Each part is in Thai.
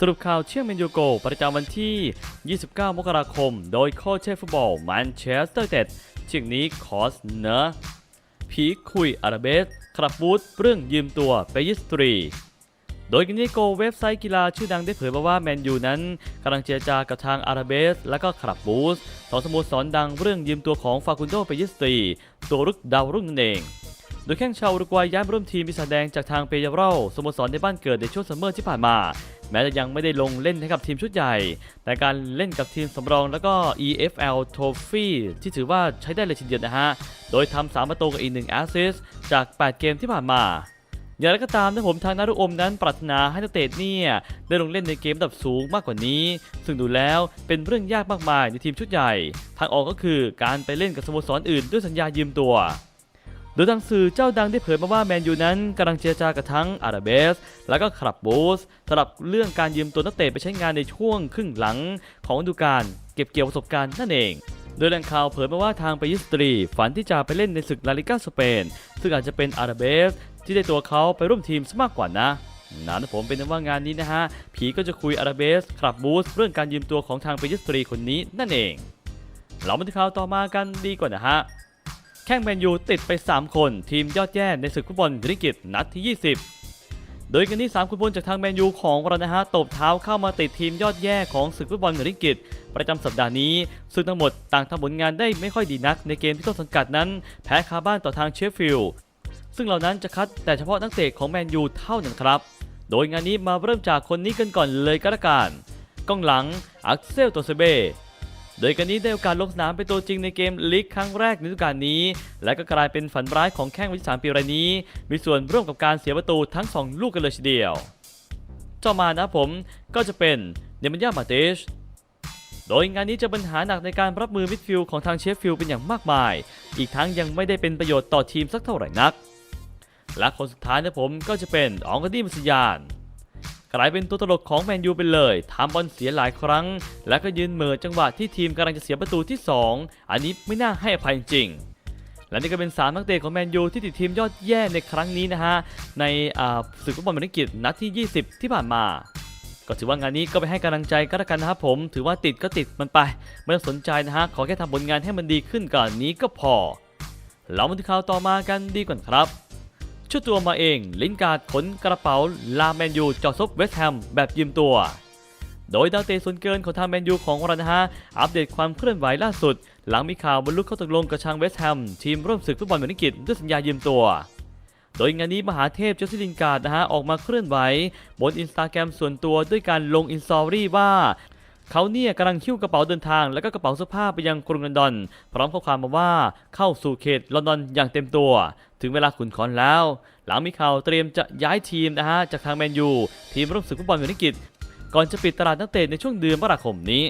สรุปข่าวเชื่อมเมนยูโก ประจำวันที่ 29 มกราคม โดยโค้ชเชฟฟุตบอลแมนเชสเตอร์เต็ดเชียงนี้คอสเนอะพีคุยอาราเบสครับบูธเรื่องยืมตัวไปยิสตรี โดยกินนี้โกเว็บไซต์กีฬาชื่อดังได้เผยมาว่าแมนยูนั้นกำลังเจรจากับทางอาราเบส และก็คลับบูสสองสโมสรดังเรื่องยืมตัวของฟาคุนโดไปยิสตรี ตัวรุกดาวรุ่งนั่นเองโดยแข้งชาวอุรุกวัยย้ายมาร่วมทีมปีศาจแดงจากทางเปยาเรลสโมสรในบ้านเกิดในช่วงซัมเมอร์ที่ผ่านมา แม้จะยังไม่ได้ลงเล่นให้กับทีมชุดใหญ่ แต่การเล่นกับทีมสำรองแล้วก็ EFL Trophy ที่ถือว่าใช้ได้เลยทีเดียวนะฮะ โดยทำ3ประตูกับอีก1แอสซิสจาก 8 เกมที่ผ่านมาอย่างไรก็ตามนะผมทางนารุอมนั้นปรารถนาให้นักเตะเนี่ยได้ลงเล่นในเกมระดับสูงมากกว่านี้ ซึ่งดูแล้วเป็นเรื่องยากมากมายในทีมชุดใหญ่ ทางออกก็คือการไปเล่นกับสโมสรอื่นด้วยสัญญายืมตัว โดยทางสื่อเจ้าดังได้เผยมาว่าแมนยูนั้นกำลังเจรจากับทั้งอาราเบส และก็คลับบูสสำหรับเรื่องการยืมตัวนักเตะไปใช้งานในช่วงครึ่งหลังของฤดูกาลเก็บเกี่ยวประสบการณ์นั่นเองโดยแหล่งข่าวเผยมาว่าทางไปยิสตรี ฝันที่จะไปเล่นในศึกลาลิกาสเปน ซึ่งอาจจะเป็นอาราเบส ที่ได้ตัวเขาไปร่วมทีมซะมากกว่านะนะนะผมเป็นว่างานนี้นะฮะ ผีก็จะคุยอาราเบสคลับบูสเรื่องการยืมตัวของทางไปยิสตรีคนนี้นั่นเอง เรามาที่ข่าวต่อมากันดีกว่านะฮะ แข้งแมนยูติดไป 3 คนทีมยอดแย่ในศึกฟุตบอลริกิตนัดที่ 20 โดยกันที่ 3 คุณพลจากทางแมนยูของเรานะฮะตบเท้าเข้ามาติดทีมยอดแย่ของศึกฟุตบอลริกิตประจำสัปดาห์นี้ ซึ่งทั้งหมดต่างทำผลงานได้ไม่ค่อยดีนักในเกมที่ต้นสังกัดนั้น แพ้คาบ้านต่อทางเชฟฟิลด์ซึ่งเหล่านั้นจะคัดแต่เฉพาะนักเตะของแมนยูเท่านั้นครับ โดยงานนี้มาเริ่มจากคนนี้กันก่อนเลยก็แล้วกันกองหลังอักเซลโตเซเบ โดยกันนี้ได้โอกาสลงสนามเป็นตัวจริงในเกมลีกครั้งแรกในฤดูกาลนี้ และก็กลายเป็นฝันร้ายของแข้งวัย3ปีรายนี้ มีส่วนร่วมกับการเสียประตูทั้ง 2 ลูกกันเลยทีเดียวต่อมานะผมก็จะเป็นเนมันยามาเตชโดยงานนี้จะปัญหาหนักในการรับมือมิดฟิลด์ของทางเชฟฟิลด์เป็นอย่างมากมาย อีกทั้งยังไม่ได้เป็นประโยชน์ต่อทีมสักเท่าไหร่นัก และคนสุดท้ายนะผมก็จะเป็นอองกาดีมัสยาน กลายเป็นตัวตลกของแมนยูไปเลยทำบอลเสียหลายครั้ง และก็ยืนเหม่อจังหวะที่ทีมกำลังจะเสียประตูที่ 2 อันนี้ไม่น่าให้อภัยจริงและนี่ก็เป็น 3 นักเตะของแมนยูที่ติดทีมยอดแย่ในครั้งนี้นะฮะ ในศึกฟุตบอลบรรกิจนัดที่ 20 ที่ผ่านมา ก็ถือว่างานนี้ก็ไปให้กำลังใจก็แล้วกันนะครับผม ถือว่าติดก็ติดมันไป ไม่ต้องสนใจนะฮะ ขอแค่ทำผลงานให้มันดีขึ้นก่อนนี้ก็พอ เรามาที่ข่าวต่อมากันดีก่อนครับ ชุดตัวมาเอง ลินการ์ดขนกระเป๋าลาแมนยูจอดซบเวสต์แฮมแบบยืมตัว โดยดาวเตะส่วนเกินของทางแมนยูของเรานะฮะอัปเดตความเคลื่อนไหวล่าสุด หลังมีข่าวบรรลุข้อตกลงกับทางเวสต์แฮมทีมร่วมศึกฟุตบอลเมนิกิจด้วยสัญญายืมตัวโดยงานนี้มหาเทพเจสซี่ลินการ์ดนะฮะออกมาเคลื่อนไหว บนอินสตาแกรมส่วนตัวด้วยการลงอินสตอรี่ว่า เขาเนี่ยกำลังคิ้วกระเป๋าเดินทาง และก็กระเป๋าเสื้อผ้าไปยังกรุงลอนดอน พร้อมข้อความมาว่าเข้าสู่เขตลอนดอนอย่างเต็มตัว ถึงเวลาขุนขอนแล้ว หลังมีข่าวเตรียมจะย้ายทีมนะฮะจากทางแมนยูทีมร่วมศึกฟุตบอลอังกฤษก่อนจะปิดตลาดนักเตะในช่วงเดือนมกราคมนี้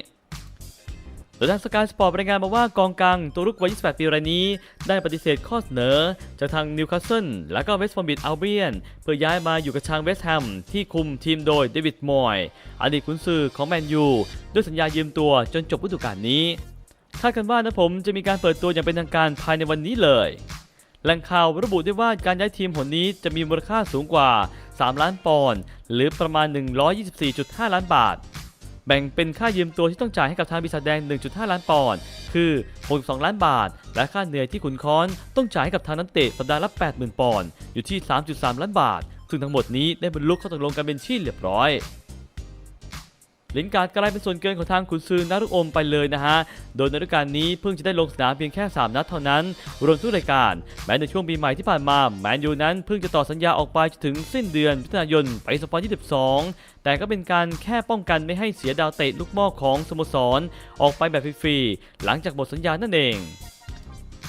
โดยทางสกายสปอร์ตรายงานมาว่ากองกลางตัวรุกวัย 28 ปีรายนี้ ได้ปฏิเสธข้อเสนอ จากทางนิวคาสเซิลและก็เวสต์ฟอร์มิดอัลเบียน เพื่อย้ายมาอยู่กับทางเวสต์แฮมที่คุมทีมโดยเดวิดมอยอดีตกุนซือของแมนยูด้วยสัญญายืมตัวจนจบฤดูกาลนี้คาดกันว่านะผมจะมีการเปิดตัวอย่างเป็นทางการภายในวันนี้เลยแหล่งข่าวระบุได้ว่าการย้ายทีมหนนี้จะมีมูลค่าสูงกว่า 3 ล้านปอนด์หรือประมาณ 124.5 ล้านบาท แบ่งเป็นค่ายืมตัวที่ต้องจ่ายให้กับทางบริษัทแดง 1.5 ล้านปอนด์ คือ 62 ล้านบาท และค่าเหนื่อยที่ขุนค้อนต้องจ่ายให้กับทางนักเตะสัปดาห์ละ 80,000 ปอนด์ อยู่ที่ 3.3 ล้านบาท ซึ่งทั้งหมดนี้ได้บรรลุข้อตกลงกันเป็นที่เรียบร้อย ลินการ์ดกลายเป็นส่วนเกินของทางขุนซือนารุโอมไปเลยนะฮะ โดยในฤดูกาลนี้เพิ่งจะได้ลงสนามเพียงแค่ 3 นัดเท่านั้น รวมทุกรายการ แม้ในช่วงปีใหม่ที่ผ่านมาแมนยูนั้นเพิ่งจะต่อสัญญาออกไปจนถึงสิ้นเดือนมิถุนายนปี2022 แต่ก็เป็นการแค่ป้องกันไม่ให้เสียดาวเตะลูกหม้อของสโมสร ออกไปแบบฟรีๆหลังจากหมดสัญญานั่นเอง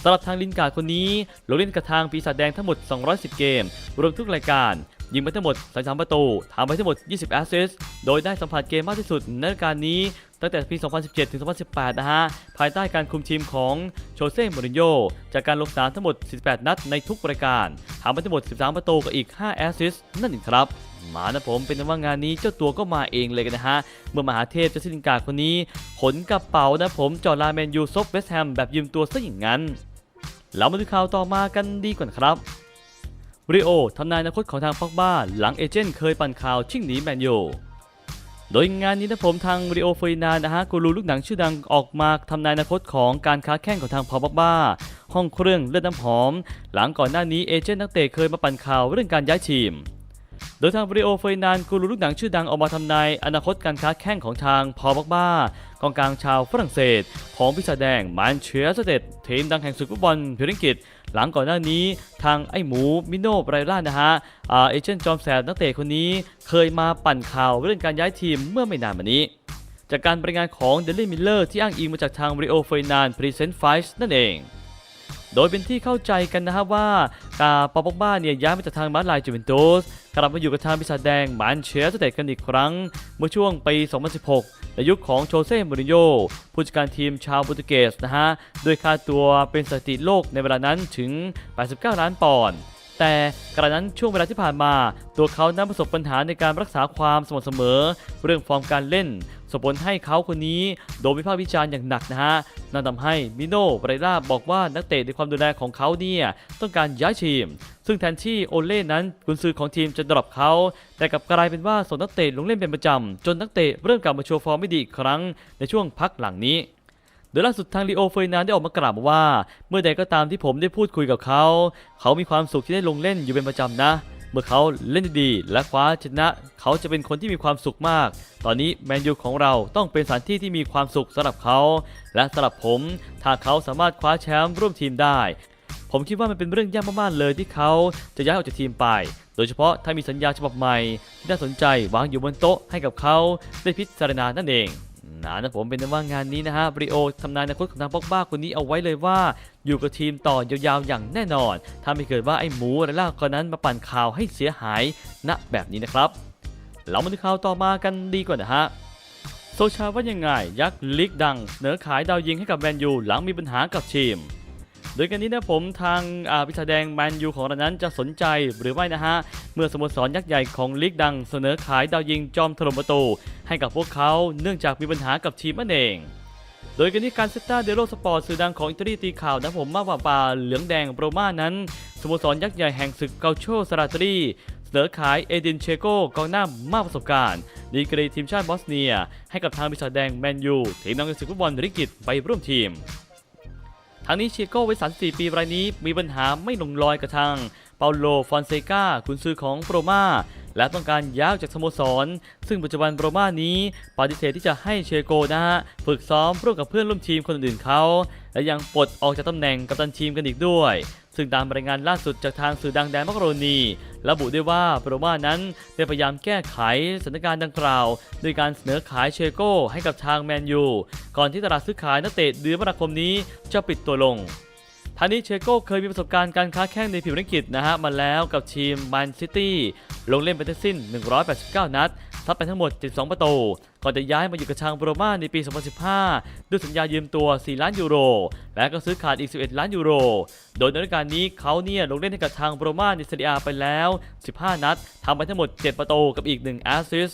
สำหรับทางลินการ์ดคนนี้ลงเล่นกับทางปีศาจแดงทั้งหมด 210 เกม รวมทุกรายการ ยิงไปทั้งหมด 33 ประตูทำไปทั้งหมด 20 แอสซิสต์โดยได้สัมผัสเกมมากที่สุดในฤดูกาลนี้ ตั้งแต่ปี 2017 ถึง 2018 นะฮะ ภายใต้การคุมทีมของโชเซ่มูรินโญ่จากการลงสนามทั้งหมด 48 นัดในทุกรายการทำไปทั้งหมด 13 ประตูกับอีก 5 แอสซิสต์นั่นเองครับมานะผมเป็นว่างานนี้เจ้าตัวก็มาเองเลยกันนะฮะ เมื่อมหาเทพเจสซี่ลินกาคนนี้ขนกระเป๋านะผมจอดลาแมนยูซบเวสแฮมแบบยืมตัวซะอย่างนั้น เรามาดูข่าวต่อมากันดีก่อนครับ ริโอทำนายอนาคตของทางป็อกบ้าหลังเอเจนต์เคยปั่นข่าวชิ่งหนีแมนยูโดยงานนี้นะผมทางริโอเฟยนานนะฮะกูรูลูกหนังชื่อดังออกมาทำนายอนาคตของการค้าแข่งของทางพอบักบ้า ห้องเครื่องเลือดน้ำหอม หลังก่อนหน้านี้เอเจนต์นักเตะเคยมาปั่นข่าวเรื่องการย้ายทีม โดยทางบริโอเฟยนานกูรูลูกหนังชื่อดังออกมาทำนายอนาคตการค้าแข่งของทางพอบักบ้ากองกลางชาวฝรั่งเศส ของพิศาแดงแมนเชสเตอร์ทีมดังแห่งศึกฟุตบอลพิวริงกิต หลังก่อนหน้านี้ทางไอ้หมูมิโนไบรล่านะฮะเอเจนต์จอมแสบนักเตะคนนี้เคยมาปั่นข่าวเรื่องการย้ายทีมเมื่อไม่นานมานี้ จากการรายงานของเดลี่มิลเลอร์ที่อ้างอิงมาจากทางบริโอเฟรนานพรีเซนต์ไฟส์นั่นเอง โดยเป็นที่เข้าใจกันนะครับว่ากาปาปอกบ้าเนี่ยย้ายมาจากทางมาลายจูเวนตุสกลับมาอยู่กับทางพิศาจแดงมานเชสเตดกันอีกครั้ง เมื่อช่วงปี 2016 ในยุคของโชเซ่มูรินโญ่ผู้จัดการทีมชาวโปรตุเกสนะฮะ ด้วยค่าตัวเป็นสถิติโลกในเวลานั้นถึง 89 ล้านปอนด์ แต่กระนั้นช่วงเวลาที่ผ่านมา ตัวเขานั้นประสบปัญหาในการรักษาความสม่ำเสมอ เรื่องฟอร์มการเล่นส่งผลให้เขาคนนี้โดนวิพากษ์วิจารณ์อย่างหนักนะฮะนั่นทำให้มิโน่ไบรล่าบอกว่านักเตะในความดูแลของเขาเนี่ยต้องการย้ายทีม ซึ่งแทนที่โอเล่นั้นกุนซือของทีมจะดรอปเขา แต่กลับกลายเป็นว่าส่งนักเตะลงเล่นเป็นประจำจนนักเตะเริ่มกลับมาโชว์ฟอร์มไม่ดีอีกครั้งในช่วงพักหลังนี้ ดยล่าสุดทางลีโอเฟยนานได้ออกมากล่าวว่า เมื่อใดก็ตามที่ผมได้พูดคุยกับเขา เขามีความสุขที่ได้ลงเล่นอยู่เป็นประจำนะ เมื่อเขาเล่นดีและคว้าชนะ เขาจะเป็นคนที่มีความสุขมาก ตอนนี้แมนยูของเราต้องเป็นสถานที่ที่มีความสุขสำหรับเขา และสำหรับผมถ้าเขาสามารถคว้าแชมป์ร่วมทีมได้ ผมคิดว่ามันเป็นเรื่องยากมากๆเลยที่เขาจะย้ายออกจากทีมไปโดยเฉพาะถ้ามีสัญญาฉบับใหม่ที่น่าสนใจวางอยู่บนโต๊ะให้กับเขาได้พิจารณานั่นเอง นะนะผมเป็นว่างานนี้นะฮะบริโอทำนายอนาคตของทางป็อกบ้าคนนี้เอาไว้เลยว่า อยู่กับทีมต่อยาวๆอย่างแน่นอน ถ้าไม่เกิดว่าไอ้หมูและล่าคนนั้นมาปั่นข่าวให้เสียหายณแบบนี้นะครับ เรามาดูข่าวต่อมากันดีกว่านะฮะโซชาว่ายังไง ยักษ์ลิกดังเสนอขายดาวยิงให้กับแมนยูหลังมีปัญหากับทีม โดยกันนี้นะผมทางาพิธาแดงแมนยูของเรานั้นจะสนใจหรือไม่นะฮะ เมื่อสโมสรยักษ์ใหญ่ของลีกดังเสนอขายดาวยิงจอมถล่มประตู ให้กับพวกเขาเนื่องจากมีปัญหากับทีมนั่นเองโดยกันนี้การเซตตาเดโรสปอร์ตสื่อดังของอิตาลีตีข่าวนะผมมาว่าปาเหลืองแดงโรม่านั้นสโมสรยักษ์ใหญ่แห่งศึกเกาโชสราตรีเสนอขายเอดินเชโกกองหน้ามากประสบการณ์ ดีกรีทีมชาติบอสเนีย ให้กับทางบิศาแดงแมนยูทีมนำศึกฟุตบอลริกิตไปร่วมทีม ทางนี้เชโก้วัย34 ปีรายนี้มีปัญหาไม่ลงรอยกับทางเปาโลฟอนเซกาคุณซื้อของโปรมา และต้องการย้ายออกจากสโมสร ซึ่งปัจจุบันโรม่านี้ปฏิเสธที่จะให้เชโกนะฮะฝึกซ้อมร่วมกับเพื่อนร่วมทีมคนอื่นเขา และยังปลดออกจากตำแหน่งกัปตันทีมกันอีกด้วย ซึ่งตามรายงานล่าสุดจากทางสื่อดังแดนมักโรนี ระบุได้ว่าโรม่านั้นได้พยายามแก้ไขสถานการณ์ดังกล่าวโดยการเสนอขายเชโกให้กับทางแมนยูก่อนที่ตลาดซื้อขายนักเตะเดือนมกราคมนี้จะปิดตัวลง ทางนี้เชโก้เคยมีประสบการณ์การค้าแข่งในผิวนักกิจนะฮะมาแล้วกับทีมแมนซิตี้ลงเล่นไปทั้งสิ้น 189 นัดทับไปทั้งหมด72ประตู ก่อนจะย้ายมาอยู่กับทางโรมาในปี 2015 ด้วยสัญญายืมตัว 4 ล้านยูโร และก็ซื้อขาดอีก 11 ล้านยูโร โดยในฤดูกาลนี้เขาเนี่ยลงเล่นให้กับทางโรมาในซีเรียไปแล้ว 15 นัดทำไปทั้งหมด 7 ประตูกับอีก 1 แอสซิส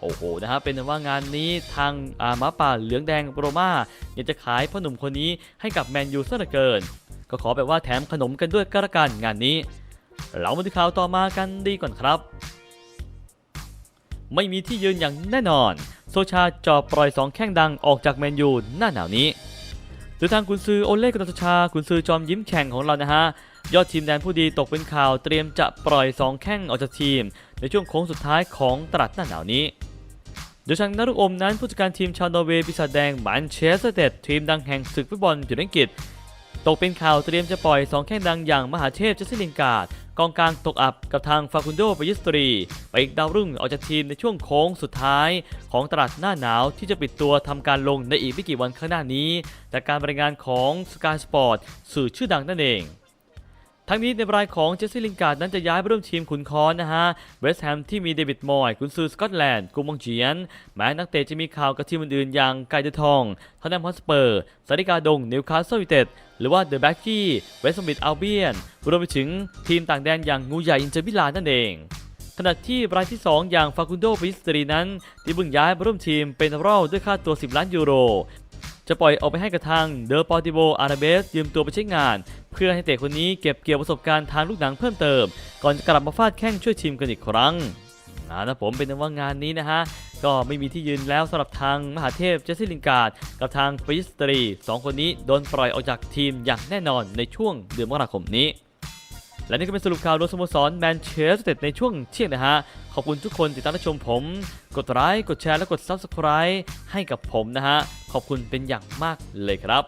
โอ้โห นะฮะ เป็นว่างานนี้ทางอาหมาป่าเหลืองแดงโรมาอยากจะขายพ่อหนุ่มคนนี้ให้กับแมนยูซะเหลือเกิน ก็ขอแบบว่าแถมขนมกันด้วยก็แล้วกันงานนี้ เรามาดูข่าวต่อมากันดีก่อนครับ ไม่มีที่ยืนอย่างแน่นอน โซชาจอบปล่อย 2 แข้งดังออกจากแมนยูหน้าหนาวนี้โดยทางกุนซือโอเล่กุนโซชากุนซือจอมยิ้มแฉ่งของเรานะฮะยอดทีมแดนผู้ดีตกเป็นข่าวเตรียมจะปล่อย 2 แข้งออกจากทีม ในช่วงโค้งสุดท้ายของตลาดหน้าหนาวนี้โดยทางนารุอมนั้นผู้จัดการทีมชาวนอร์เวย์ปีศาจแดงแมนเชสเตอร์เตดทีมดังแห่งศึกฟุตบอลอยู่ในอังกฤษ ตกเป็นข่าวเตรียมจะปล่อย 2 แข้งดังอย่างมหาเทพเจสซิลินการ์ดกองกลางตกอับกับทางฟาคุนโดปยิสตรี ไปอีกดาวรุ่งออกจากทีมในช่วงโค้งสุดท้าย ของตลาดหน้าหนาวที่จะปิดตัวทำการลงในอีกไม่กี่วันข้างหน้านี้ จากการบรายงานของสกายสปอร์ตสื่อชื่อดังนั่นเอง ทั้งนี้ในรายของเจสซี่ลินการ์ดนั้นจะย้ายไปร่วมทีมขุนคอนนะฮะเวสต์แฮมที่มีเดวิดมอยกุนซือสกอตแลนด์กุมมองเจียน แม้นักเตะจะมีข่าวกับทีมอื่นๆ อย่างไกเดทองทอนแนมฮอสเปอร์สาริกาดงนิวคาสเซิลยูไนเต็ดหรือว่าเดอะแบ็กกี้เวสต์มิดอัลเบียนรวมไปถึงทีมต่างแดนอย่างงูใหญ่อินเตอร์มิลานนั่นเองขณะที่รายที่ 2 อย่างฟาคุนโดปิสตรีนั้น ที่เพิ่งย้ายมาร่วมทีมเป็นรอลด้วยค่าตัว 10 ล้านยูโร จะปล่อยออกไปให้กับทางเดอปอติโบอาราเบสยืมตัวไปใช้งาน เพื่อให้เตะคนนี้เก็บเกี่ยวประสบการณ์ทางลูกหนังเพิ่มเติม ก่อนจะกลับมาฟาดแข้งช่วยทีมกันอีกครั้งอ่านะผมเป็นว่างานนี้นะฮะ ก็ไม่มีที่ยืนแล้วสำหรับทางมหาเทพเจสซี่ลินการ์ดกับทางปริสตรีสองคนนี้โดนปล่อยออกจากทีมอย่างแน่นอนในช่วงเดือนมกราคมนี้ และนี่ก็เป็นสรุปข่าวโดยสโมสรแมนเชสเตอร์ในช่วงเที่ยงนะฮะ ขอบคุณทุกคนติดตามรับชมผม กดไลค์กดแชร์และกด Subscribe ให้กับผมนะฮะ ขอบคุณเป็นอย่างมากเลยครับ